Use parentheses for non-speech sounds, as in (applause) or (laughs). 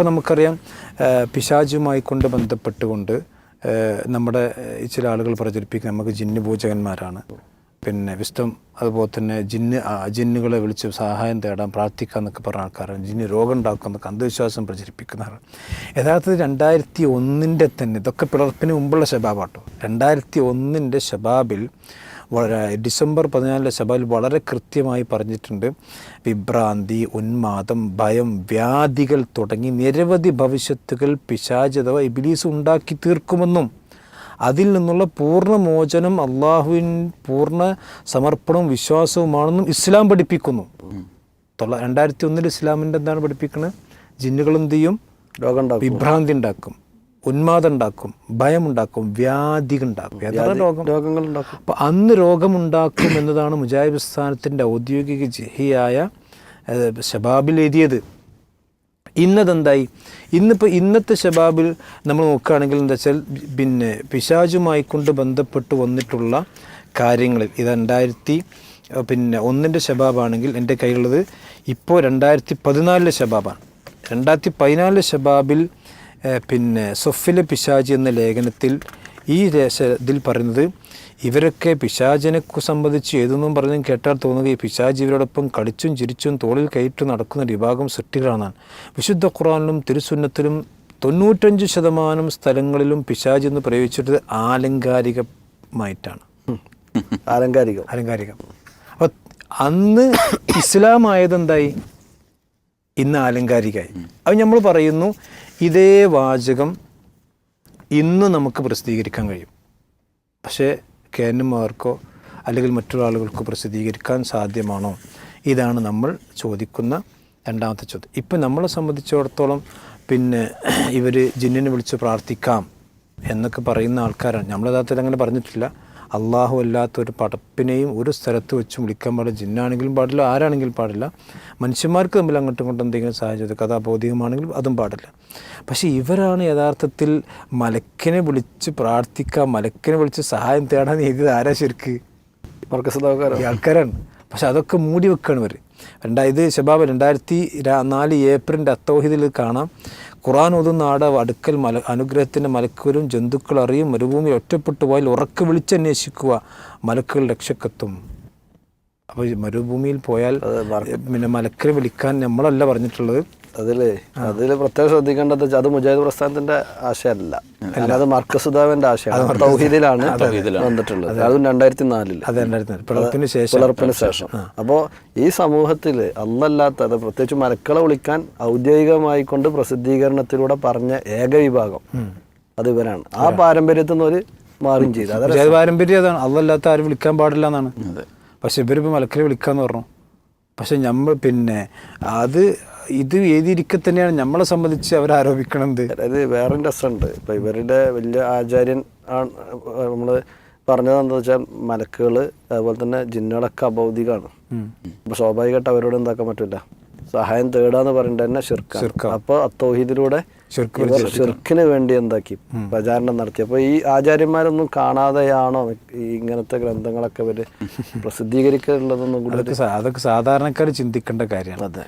ഇപ്പം നമുക്കറിയാം പിശാചുമായി കൊണ്ട് ബന്ധപ്പെട്ടുകൊണ്ട് നമ്മുടെ ചില ആളുകൾ പ്രചരിപ്പിക്കുന്ന നമുക്ക് ജിന്ന് പൂജകന്മാരാണ് പിന്നെ വിസ്തം അതുപോലെ തന്നെ ജിന്ന് ജിന്നുകളെ വിളിച്ച് സഹായം തേടാൻ പ്രാർത്ഥിക്കുക എന്നൊക്കെ പറഞ്ഞ ആൾക്കാരാണ്. ജിന്ന് രോഗം ഉണ്ടാക്കുക എന്നൊക്കെ അന്ധവിശ്വാസം പ്രചരിപ്പിക്കുന്നവരാണ് യഥാർത്ഥത്തിൽ രണ്ടായിരത്തി ഒന്നിന്റെ തന്നെ ഇതൊക്കെ പിളർപ്പിന് മുമ്പുള്ള ശബാബാട്ടോ. രണ്ടായിരത്തി ഒന്നിന്റെ ശബാബിൽ ഡിസംബർ പതിനാലിലെ ശബാബിൽ വളരെ കൃത്യമായി പറഞ്ഞിട്ടുണ്ട്. വിഭ്രാന്തി ഉന്മാദം ഭയം വ്യാധികൾ തുടങ്ങി നിരവധി ഭവിഷ്യത്തുകൾ പിശാചതവ ഇബിലീസ് ഉണ്ടാക്കി തീർക്കുമെന്നും അതിൽ നിന്നുള്ള പൂർണ മോചനം അള്ളാഹുവിൻ പൂർണ സമർപ്പണവും വിശ്വാസവുമാണെന്നും ഇസ്ലാം പഠിപ്പിക്കുന്നു. തൊള്ള രണ്ടായിരത്തി ഒന്നിൽ ഇസ്ലാമിന്റെ എന്താണ് പഠിപ്പിക്കുന്നത് ജിന്നുകളും ഉണ്ടാക്കും വിഭ്രാന്തി ഉണ്ടാക്കും ഉന്മാദം ഉണ്ടാക്കും ഭയമുണ്ടാക്കും വ്യാധി ഉണ്ടാക്കും. രോഗം? രോഗങ്ങൾ ഉണ്ടാക്കും. അപ്പോൾ അന്ന് രോഗമുണ്ടാക്കും എന്നതാണ് മുജാഹിബ് സ്ഥാനത്തിന്റെ ഔദ്യോഗിക ജിഹിയായ ഷബാബിൽ എഴുതിയത്. ഇന്നതെന്തായി? ഇന്നിപ്പോൾ ഇന്നത്തെ ശബാബിൽ നമ്മൾ നോക്കുകയാണെങ്കിൽ എന്താ വെച്ചാൽ പിന്നെ പിശാചുമായി കൊണ്ട് ബന്ധപ്പെട്ട് വന്നിട്ടുള്ള കാര്യങ്ങൾ. ഇത് രണ്ടായിരത്തി പിന്നെ ഒന്നിന്റെ ശബാബാണെങ്കിൽ എന്റെ കയ്യിലുള്ളത് ഇപ്പോൾ രണ്ടായിരത്തി പതിനാലിലെ ശബാബാണ്. രണ്ടായിരത്തി പതിനാലിലെ ശബാബിൽ പിന്നെ സൊഫിലെ പിശാജി എന്ന ലേഖനത്തിൽ ഈ ദേശത്തിൽ ഇതിൽ പറയുന്നത് ഇവരൊക്കെ പിശാചിനെ സംബന്ധിച്ച് ഏതൊന്നും പറഞ്ഞും കേട്ടാൽ തോന്നുക ഈ പിശാജ് ഇവരോടൊപ്പം കളിച്ചും ചിരിച്ചും തോളിൽ കയറ്റി നടക്കുന്ന ഒരു വിഭാഗം സൃഷ്ടികളാണ്. വിശുദ്ധ ഖുറാനിലും തിരുസുന്നത്തിലും തൊണ്ണൂറ്റഞ്ച് ശതമാനം സ്ഥലങ്ങളിലും പിശാജ് എന്ന് പ്രയോഗിച്ചിട്ട് ആലങ്കാരികമായിട്ടാണ്. ആലങ്കാരികം. ആലങ്കാരികം. അപ്പോൾ അന്ന് ഇസ്ലാം ആയതെന്തായി ഇന്ന് ആലങ്കാരികമായി. അത് നമ്മൾ പറയുന്നു ഇതേ വാചകം ഇന്ന് നമുക്ക് പ്രസിദ്ധീകരിക്കാൻ കഴിയും. പക്ഷേ കേന്നുമാർക്കോ അല്ലെങ്കിൽ മറ്റുള്ള ആളുകൾക്കോ പ്രസിദ്ധീകരിക്കാൻ സാധ്യമാണോ? ഇതാണ് നമ്മൾ ചോദിക്കുന്ന രണ്ടാമത്തെ ചോദ്യം. ഇപ്പം നമ്മളെ സംബന്ധിച്ചിടത്തോളം പിന്നെ ഇവർ ജിന്നിനെ വിളിച്ച് പ്രാർത്ഥിക്കാം എന്നൊക്കെ പറയുന്ന ആൾക്കാരാണ്. നമ്മൾ യഥാർത്ഥത്തിൽ അങ്ങനെ പറഞ്ഞിട്ടില്ല. അള്ളാഹു അല്ലാത്ത ഒരു പടപ്പിനെയും ഒരു സ്ഥലത്ത് വെച്ച് വിളിക്കാൻ പാടില്ല. ജിന്നാണെങ്കിലും പാടില്ല ആരാണെങ്കിലും പാടില്ല. മനുഷ്യന്മാർക്ക് തമ്മിൽ അങ്ങോട്ടും ഇങ്ങോട്ടും എന്തെങ്കിലും സാഹചര്യം കഥാബോധികമാണെങ്കിലും അതും പാടില്ല. പക്ഷേ ഇവരാണ് യഥാർത്ഥത്തിൽ മലക്കിനെ വിളിച്ച് പ്രാർത്ഥിക്കുക മലക്കിനെ വിളിച്ച് സഹായം തേടാൻ എഴുതിയത് ആരാ ശരിക്ക് ആൾക്കാരാണ്. പക്ഷെ അതൊക്കെ മൂടി വെക്കുകയാണ് ഇവർ രണ്ടാ ഇത് ശബാബ് രണ്ടായിരത്തി നാല് ഏപ്രിലിന്റെ അത്തോഹിതിൽ കാണാം. ഖുറാൻ ഓതുന്ന ആട അടുക്കൽ മല അനുഗ്രഹത്തിന്റെ മലക്കൂരും ജന്തുക്കൾ അറിയും. മരുഭൂമി ഒറ്റപ്പെട്ടു പോയാൽ ഉറക്കെ വിളിച്ചന്വേഷിക്കുക മലക്കുകൾ രക്ഷക്കെത്തും. അപ്പോൾ മരുഭൂമിയിൽ പോയാൽ പിന്നെ മലക്കരെ വിളിക്കാൻ നമ്മളല്ല പറഞ്ഞിട്ടുള്ളത്. അതിൽ അതിൽ പ്രത്യേകം ശ്രദ്ധിക്കേണ്ടത് അത് മുജാഹിദ് പ്രസ്ഥാനത്തിന്റെ ആശയമല്ല അത് മർക്കസുദാവിന്റെ ആശയമാണ്. തൗഹീദിലാണ് വന്നിട്ടുള്ളത്. അതും. രണ്ടായിരത്തി നാലിൽ പിളർപ്പിന് ശേഷം. അപ്പോ ശേഷം. അപ്പോൾ ഈ സമൂഹത്തിൽ അന്നല്ലാത്ത അത് പ്രത്യേകിച്ച് മലക്കളെ വിളിക്കാൻ ഔദ്യോഗികമായി കൊണ്ട് പ്രസിദ്ധീകരണത്തിലൂടെ പറഞ്ഞ ഏക വിഭാഗം അത് ഇവരാണ്. ആ പാരമ്പര്യത്തിൽ നിന്ന് ഒരു മാറുകയും ചെയ്തു. അതായത് പാരമ്പര്യം അതാണ്. അതല്ലാത്ത ആരും വിളിക്കാൻ പാടില്ല എന്നാണ്. പക്ഷെ ഇവരിപ്പോൾ മലക്കരെ വിളിക്കാന്ന് പറഞ്ഞു. പക്ഷെ നമ്മൾ പിന്നെ അത് ഇത് എഴുതിയിരിക്കെ തന്നെയാണ് നമ്മളെ സംബന്ധിച്ച് അവർ ആരോപിക്കണത്. അതായത് വേറെ രസമുണ്ട്. ഇപ്പൊ ഇവരുടെ വലിയ ആചാര്യൻ ആണ് നമ്മൾ പറഞ്ഞത് എന്താ വെച്ചാൽ മലക്കുകൾ അതുപോലെ തന്നെ ജിന്നുകളൊക്കെ അഭൗതികമാണ് അപ്പൊ സ്വാഭാവികമായിട്ട് അവരോട് എന്താക്കാൻ പറ്റില്ല സഹായം തേടാന്ന് പറയുന്നത് തന്നെ ഷിർക്ക അപ്പൊ അത്തോഹിദിലൂടെ ഷിർക്കിന് വേണ്ടി എന്താക്കി പ്രചാരണം നടത്തി. അപ്പൊ ഈ ആചാര്യന്മാരൊന്നും കാണാതെയാണോ ഈ ഇങ്ങനത്തെ ഗ്രന്ഥങ്ങളൊക്കെ ഇവർ (laughs) പ്രസിദ്ധീകരിക്കുന്നുള്ളതൊന്നും കൂടെ അതൊക്കെ സാധാരണക്കാർ ചിന്തിക്കേണ്ട കാര്യമാണ്. അതെ.